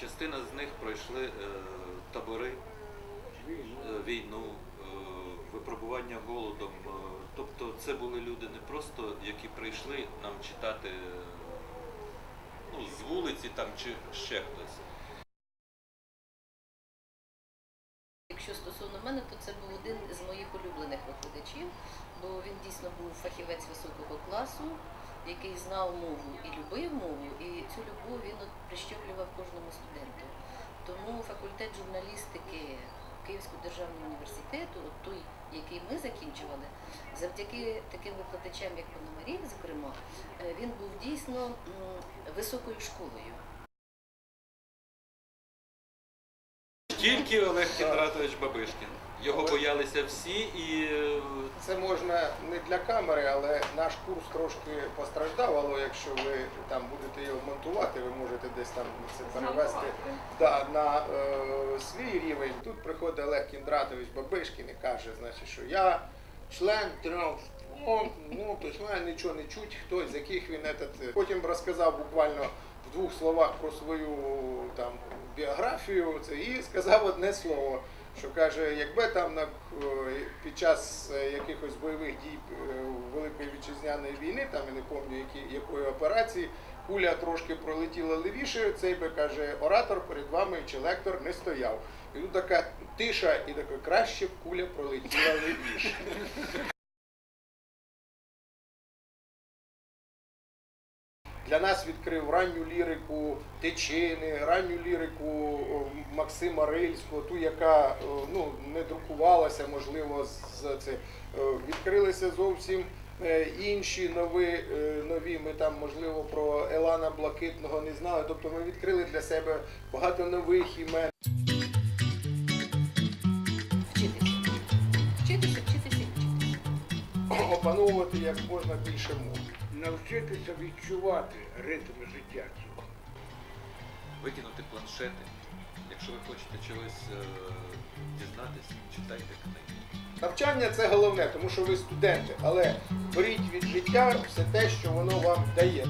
частина з них пройшли е, табори, е, війну, е, випробування голодом. Тобто це були люди не просто, які прийшли нам читати ну, з вулиці там чи ще хтось. Якщо стосовно мене, то це був один з моїх улюблених викладачів, бо він дійсно був фахівець високого класу, який знав мову і любив мову, і цю любов він прищеплював кожному студенту. Тому факультет журналістики Київського державного університету, от той, який ми закінчували, завдяки таким викладачам, як Пономарів, зокрема, е, він був дійсно високою школою. Тільки Олег Кінратович Бабишкін. Його боялися всі і е, Це можна не для камери, але наш курс трошки постраждав, але якщо ви там будете його монтувати, ви можете десь там це перевести да, на е, свій рівень. Тут приходить Олег Кіндратович Бабишкін і каже, значить, що я член трьох. Ну, ну, нічого не чуть, хтось, з яких він этот. Потім розказав буквально в двох словах про свою там біографію це, і сказав одне слово, що каже, якби там на, під час е, якихось бойових дій е, Великої вітчизняної війни, там я не пам'ятаю які, якої операції, куля трошки пролетіла левіше, цей би каже, оратор перед вами чи лектор не стояв. І тут така тиша, і така краще куля пролетіла левіше. Для нас відкрив ранню лірику Тичини, ранню лірику Максима Рильського, ту, яка ну, не друкувалася, можливо, з це. Е, Відкрилися зовсім е, інші нові, е, нові. Ми там, можливо, про Елана Блакитного не знали. Тобто ми відкрили для себе багато нових імен. Вчитися. Вчитися, вчитися вчитися. опановувати як можна більше мов. Навчитися відчувати ритм життя цього. викинути планшети. Якщо ви хочете чогось е, дізнатися, читайте книги. Навчання це головне, тому що ви студенти, але беріть від життя все те, що воно вам дає.